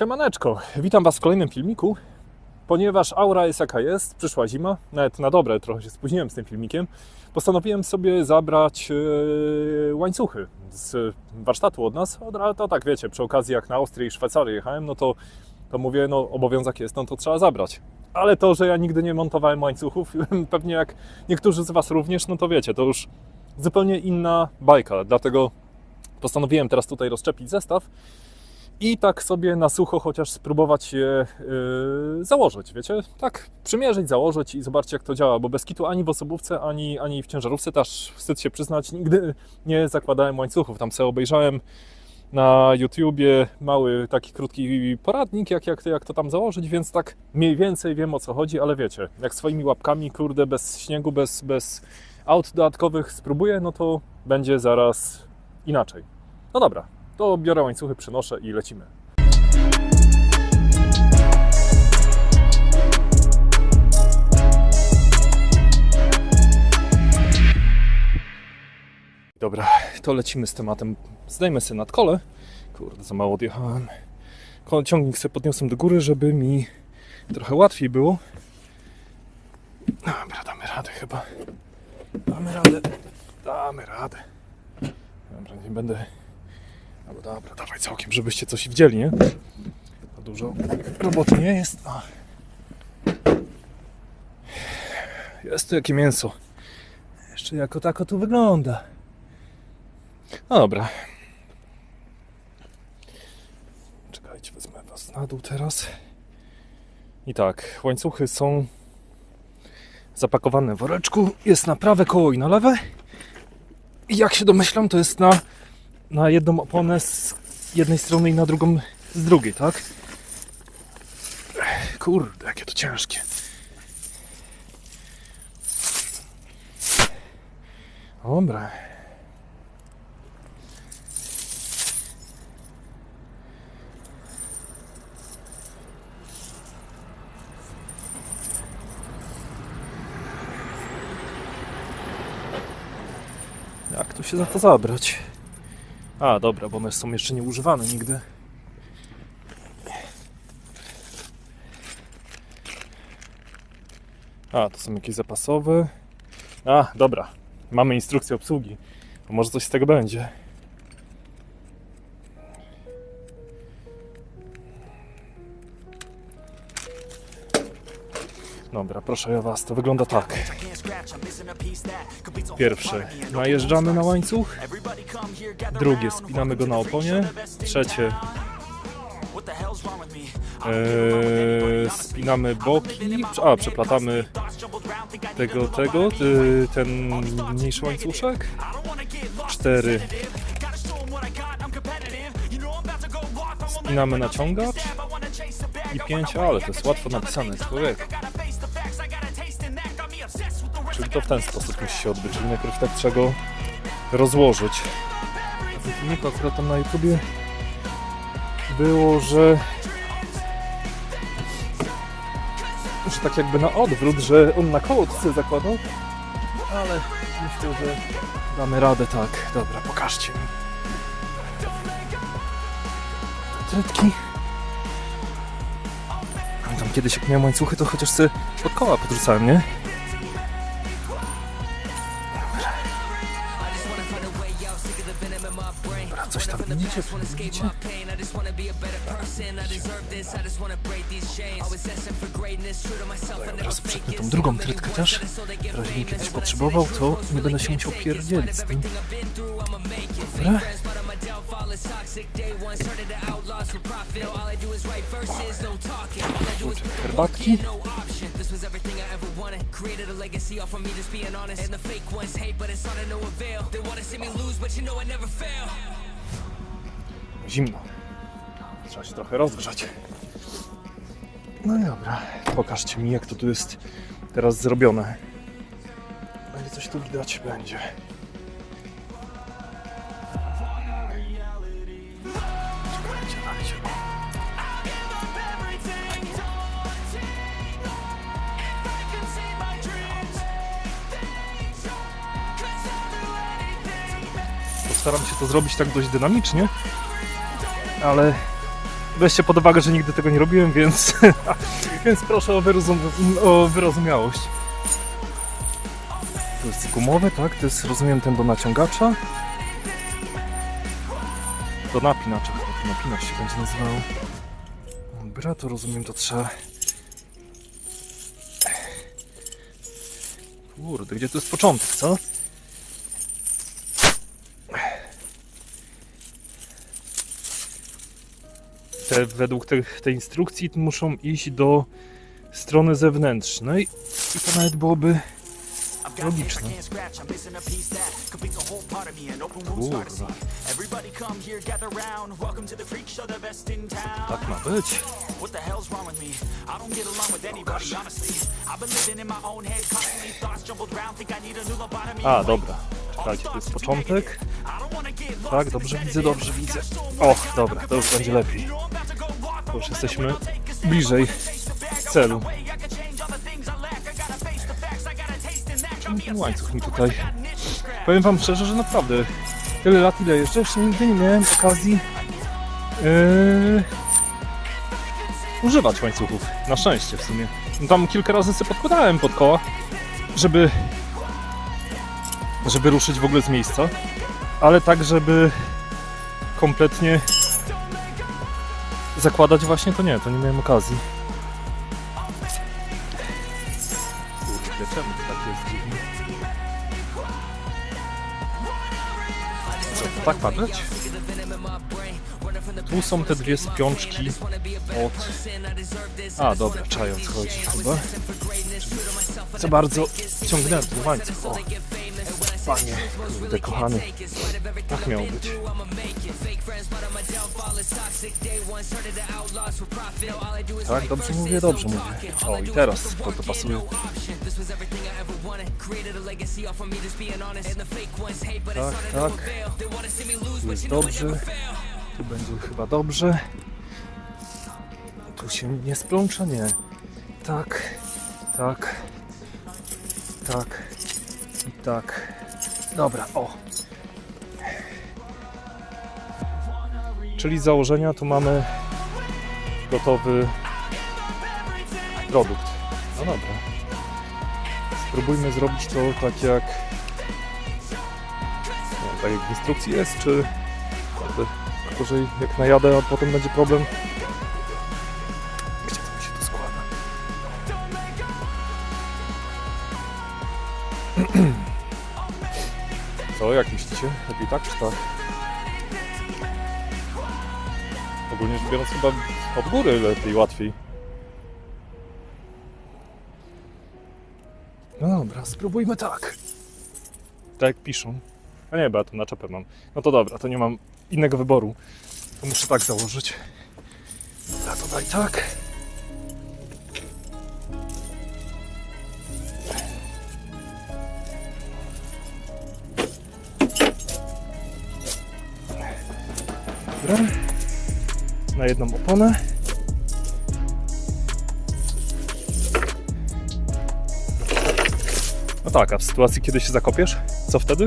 Siemaneczko, witam Was w kolejnym filmiku. Ponieważ aura jest jaka jest, przyszła zima, nawet na dobre, trochę się spóźniłem z tym filmikiem, postanowiłem sobie zabrać e, łańcuchy z warsztatu od nas, Od- to tak wiecie, przy okazji jak na Austrię i Szwajcarię jechałem, no to, to mówię, no obowiązek jest, no to trzeba zabrać. Ale to, że ja nigdy nie montowałem łańcuchów, pewnie jak niektórzy z Was również, no to wiecie, to już zupełnie inna bajka, dlatego postanowiłem teraz tutaj rozczepić zestaw i tak sobie na sucho chociaż spróbować je yy, założyć, wiecie? Tak, przymierzyć, założyć i zobaczcie jak to działa, bo bez kitu ani w osobówce, ani, ani w ciężarówce też wstyd się przyznać, nigdy nie zakładałem łańcuchów. Tam sobie obejrzałem na YouTubie mały taki krótki poradnik, jak, jak, jak to tam założyć, więc tak mniej więcej wiem o co chodzi, ale wiecie, jak swoimi łapkami, kurde, bez śniegu, bez, bez aut dodatkowych spróbuję, no to będzie zaraz inaczej. No dobra, to biorę łańcuchy, przynoszę i lecimy. Dobra, to lecimy z tematem. Zdejmę sobie nad kole. Kurde, za mało odjechałem. Ciągnik sobie podniosłem do góry, żeby mi trochę łatwiej było. Dobra, damy radę chyba. Damy radę. Damy radę. Dobra, nie będę no dobra, dawaj całkiem, żebyście coś widzieli, nie? To dużo roboty nie jest. A. Jest tu jakie mięso. Jeszcze jako tako tu wygląda. No dobra. Czekajcie, wezmę was na dół teraz. I tak, łańcuchy są zapakowane w woreczku. Jest na prawe koło i na lewe. I jak się domyślam, to jest na na jedną oponę z jednej strony i na drugą z drugiej, tak? Kurde, jakie to ciężkie. Dobra. Jak tu się za to zabrać? A, dobra, bo one są jeszcze nie używane nigdy. A, to są jakieś zapasowe. A, dobra. Mamy instrukcję obsługi. Może coś z tego będzie. Dobra, proszę ja was, to wygląda tak. Pierwsze, najeżdżamy na łańcuch. Drugie, spinamy go na oponie. Trzecie, e, spinamy boki. A, przeplatamy tego, tego, y, ten mniejszy łańcuszek. Cztery, spinamy naciągacz. I pięć, ale to jest łatwo napisane, człowieku. Czyli to w ten sposób musi się odbyć, czyli najpierw tak trzeba go rozłożyć. Tym filmiku akurat tam na YouTubie było, że że tak jakby na odwrót, że on na koło to sobie zakładał, ale myślę, że damy radę tak. Dobra, pokażcie mi. Trytki. Tam kiedyś jak miałem łańcuchy, to chociaż sobie pod koła podrzucałem, nie? Widzicie? Widzicie? Dobra, sprzątnę tą drugą trytkę też. Bym kiedyś potrzebował, to nie będę się musiał pierdzielić z tym. Dobra. Herbatki. Zimno. Trzeba się trochę rozgrzać. No i dobra. Pokażcie mi, jak to tu jest teraz zrobione. Będzie coś tu widać? Będzie. Postaram się to zrobić tak dość dynamicznie, ale weźcie pod uwagę, że nigdy tego nie robiłem, więc, więc proszę o, wyrozum, o wyrozumiałość. To jest gumowy, tak? To jest, rozumiem, ten do naciągacza. Do napinacza, chyba to napinacz się będzie nazywał. Dobra, to rozumiem, to trzeba... Kurde, gdzie tu jest początek, co? Te, według tej, tej instrukcji muszą iść do strony zewnętrznej i to nawet byłoby logiczne. Kurwa. Tak ma być. What the hell's wrong with me? I don't get along with anybody, honestly. I've been living in my own head, constantly thoughts jumbled round. Think I need a new lobotomy. A, dobra. Czekajcie, to jest początek. Tak, dobrze widzę, dobrze widzę. O, dobra, to już będzie lepiej. To już jesteśmy bliżej celu. Ten łańcuch mi tutaj... Powiem wam szczerze, że naprawdę tyle lat ile jeszcze, jeszcze nigdy nie miałem okazji yy, używać łańcuchów. Na szczęście w sumie. No Tam kilka razy sobie podkładałem pod koła, żeby żeby ruszyć w ogóle z miejsca, ale tak, żeby kompletnie zakładać właśnie to nie, to nie miałem okazji. Kurde, czemu tak padać? Tu są te dwie spiączki od... A, dobra, co chodzi chyba. Za bardzo ciągnęłem łańcuch, o. Panie, kurde kochany, tak miało być. Tak, dobrze mówię, dobrze mówię. O, i teraz to, to pasuje. Tak, tak. Tu jest dobrze. Tu będzie chyba dobrze. Tu się nie splącza? Nie. Tak, tak, tak i tak. Dobra, o. Czyli z założenia tu mamy gotowy produkt. No dobra. Spróbujmy zrobić to tak jak no, tak jak w instrukcji jest, czy gorzej jak najadę, a potem będzie problem. Gdzie to mi się to składa? Co, jak myślicie? Lepiej tak czy tak? Ogólnie rzecz biorąc chyba od góry lepiej, łatwiej. No dobra, spróbujmy tak. Tak jak piszą. A nie, bo ja tu naczepę mam. No to dobra, to nie mam innego wyboru. To muszę tak założyć. Dobra, to daj tak. Na jedną oponę. No tak, a w sytuacji, kiedy się zakopiesz, co wtedy?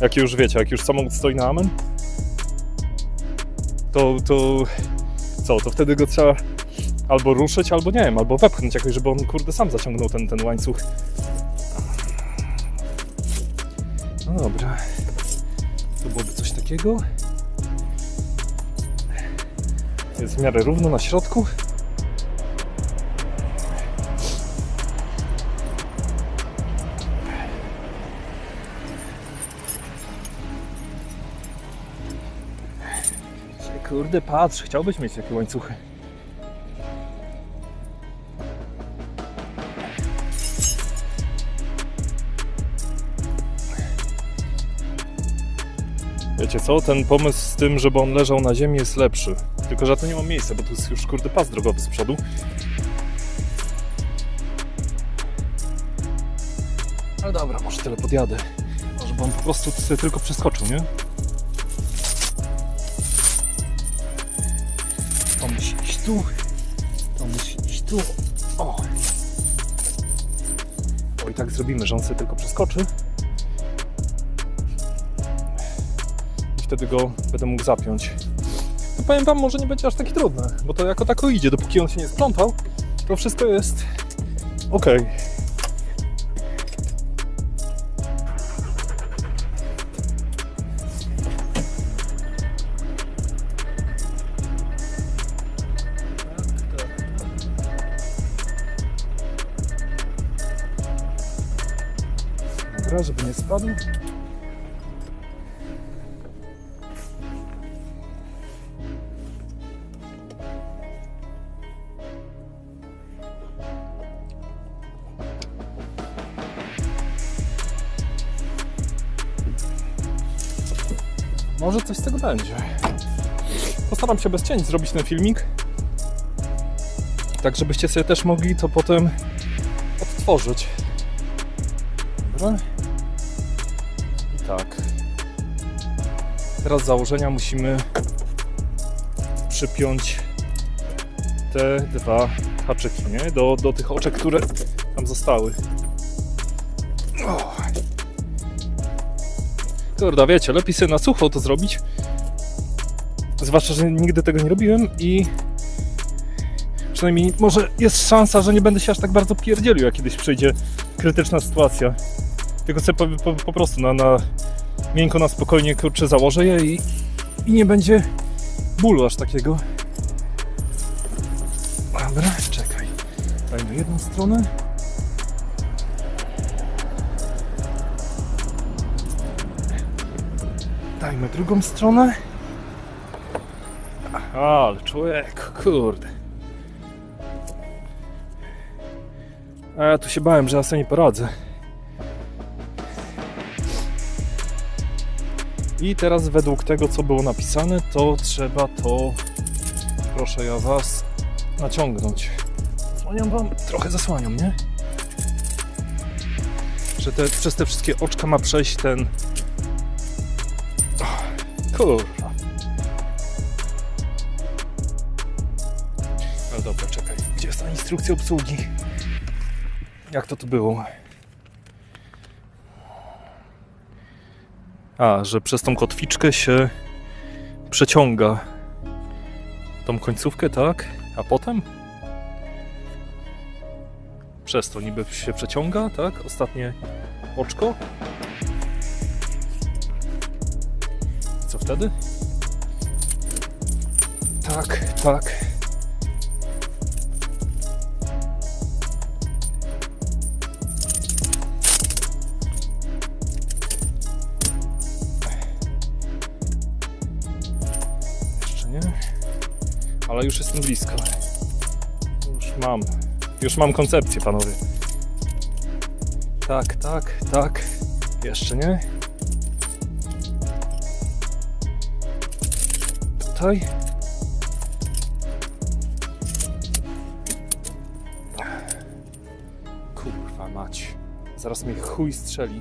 Jak już wiecie, jak już samochód stoi na amen, to, to co, to wtedy go trzeba albo ruszyć, albo nie wiem, albo wepchnąć jakoś, żeby on kurde sam zaciągnął ten, ten łańcuch. No dobra. To byłoby coś takiego. Jest w miarę równo na środku. Kurde, patrz, chciałbyś mieć takie łańcuchy. Wiecie co, ten pomysł z tym, żeby on leżał na ziemi jest lepszy. Tylko, że ja tu nie mam miejsca, bo tu jest już kurde pas drogowy z przodu. Ale dobra, może tyle podjadę. Żeby on po prostu sobie tylko przeskoczył, nie? To musi iść tu. To musi iść tu. O! O i tak zrobimy, że on sobie tylko przeskoczy. I wtedy go będę mógł zapiąć. No powiem wam, może nie będzie aż taki trudny, bo to jako tako idzie, dopóki on się nie splątał, to wszystko jest ok. Dobra, żeby nie spadł. Może coś z tego będzie. Postaram się bez cięć zrobić ten filmik. Tak, żebyście sobie też mogli to potem odtworzyć. Dobra. I tak. Teraz założenia musimy przypiąć te dwa haczyki, nie? Do, do tych oczek, które tam zostały. O. Kurde, wiecie, lepiej sobie na sucho to zrobić. Zwłaszcza, że nigdy tego nie robiłem i przynajmniej może jest szansa, że nie będę się aż tak bardzo pierdzielił, jak kiedyś przyjdzie krytyczna sytuacja. Tylko sobie po, po, po prostu na, na miękko, na spokojnie, kurczę, założę je i, i nie będzie bólu aż takiego. Dobra, czekaj. Dajmy jedną stronę. Dajmy drugą stronę. Ale człowiek, kurde. A ja tu się bałem, że ja sobie nie poradzę. I teraz według tego, co było napisane, to trzeba to, proszę ja was, naciągnąć. Zasłaniam wam, trochę zasłaniam, nie? Że te, przez te wszystkie oczka ma przejść ten... Kurwa. No dobra, czekaj. Gdzie jest ta instrukcja obsługi? Jak to tu było? A, że przez tą kotwiczkę się przeciąga tą końcówkę, tak? A potem? Przez to niby się przeciąga, tak? Ostatnie oczko. Co wtedy? Tak, tak. Jeszcze nie. Ale już jestem blisko. Już mam. Już mam koncepcję, panowie. Tak, tak, tak. Jeszcze nie. Tutaj. Kurwa mać. Zaraz mnie chuj strzeli.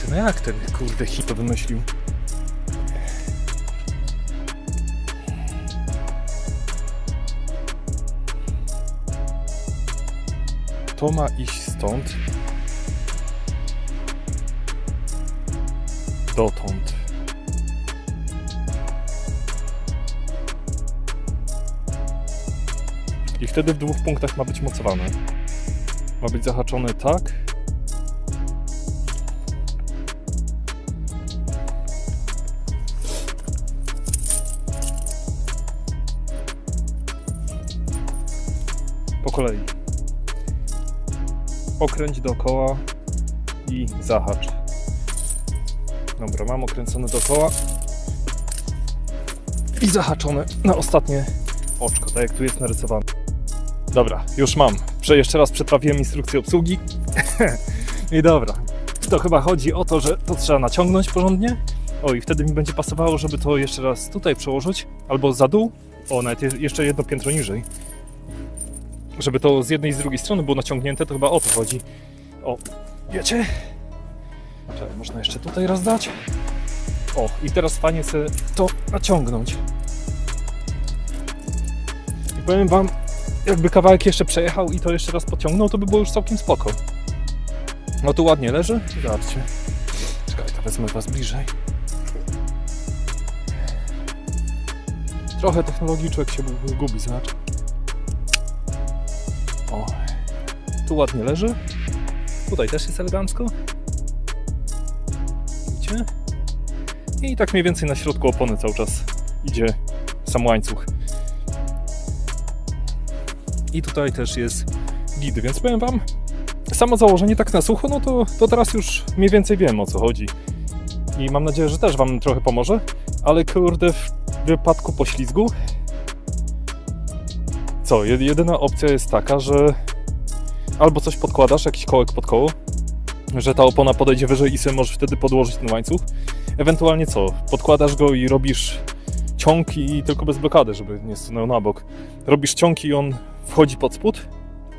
Ty no jak ten kurde hit wymyślił? To ma iść stąd. Dotąd. I wtedy w dwóch punktach ma być mocowane. Ma być zahaczony tak. Po kolei. Okręć dookoła i zahacz. Dobra, mam okręcone dookoła i zahaczone na ostatnie oczko, tak jak tu jest narysowane. Dobra, już mam. Prze jeszcze raz przetrawiłem instrukcję obsługi. I dobra. To chyba chodzi o to, że to trzeba naciągnąć porządnie. O, i wtedy mi będzie pasowało, żeby to jeszcze raz tutaj przełożyć, albo za dół. O, nawet je jeszcze jedno piętro niżej. Żeby to z jednej i z drugiej strony było naciągnięte, to chyba o to chodzi. O, wiecie? Czekaj, można jeszcze tutaj raz dać. O, i teraz fajnie sobie to naciągnąć. I powiem wam, jakby kawałek jeszcze przejechał i to jeszcze raz pociągnął, to by było już całkiem spoko. No tu ładnie leży. Zobaczcie. Czekaj, to wezmę Was bliżej. Trochę technologii człowiek się gu- gubi, zobacz. O, tu ładnie leży. Tutaj też jest elegancko. I tak mniej więcej na środku opony cały czas idzie sam łańcuch. I tutaj też jest gid, więc powiem Wam, samo założenie tak na sucho, no to, to teraz już mniej więcej wiem o co chodzi. I mam nadzieję, że też Wam trochę pomoże, ale kurde, w wypadku poślizgu co, jed- jedyna opcja jest taka, że albo coś podkładasz, jakiś kołek pod koło, że ta opona podejdzie wyżej i sobie możesz wtedy podłożyć ten łańcuch. Ewentualnie co, podkładasz go i robisz ciąg i tylko bez blokady, żeby nie sunął na bok. Robisz ciąg i on wchodzi pod spód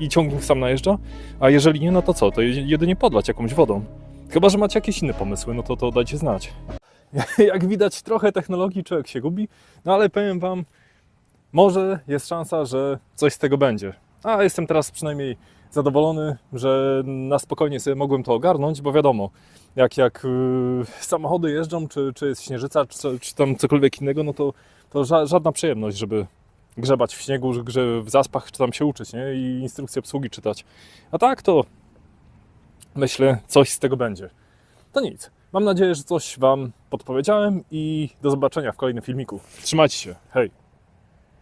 i ciągnik sam najeżdża, a jeżeli nie, no to co, to je- jedynie podlać jakąś wodą. Chyba, że macie jakieś inne pomysły, no to to dajcie znać. Jak widać, trochę technologii człowiek się gubi, no ale powiem Wam, może jest szansa, że coś z tego będzie. A jestem teraz przynajmniej zadowolony, że na spokojnie sobie mogłem to ogarnąć, bo wiadomo, jak, jak yy, samochody jeżdżą, czy, czy jest śnieżyca, czy, czy tam cokolwiek innego, no to, to ża- żadna przyjemność, żeby grzebać w śniegu, grze w zaspach, czy tam się uczyć, nie? I instrukcje obsługi czytać. A tak to myślę, coś z tego będzie. To nic. Mam nadzieję, że coś Wam podpowiedziałem i do zobaczenia w kolejnym filmiku. Trzymajcie się. Hej!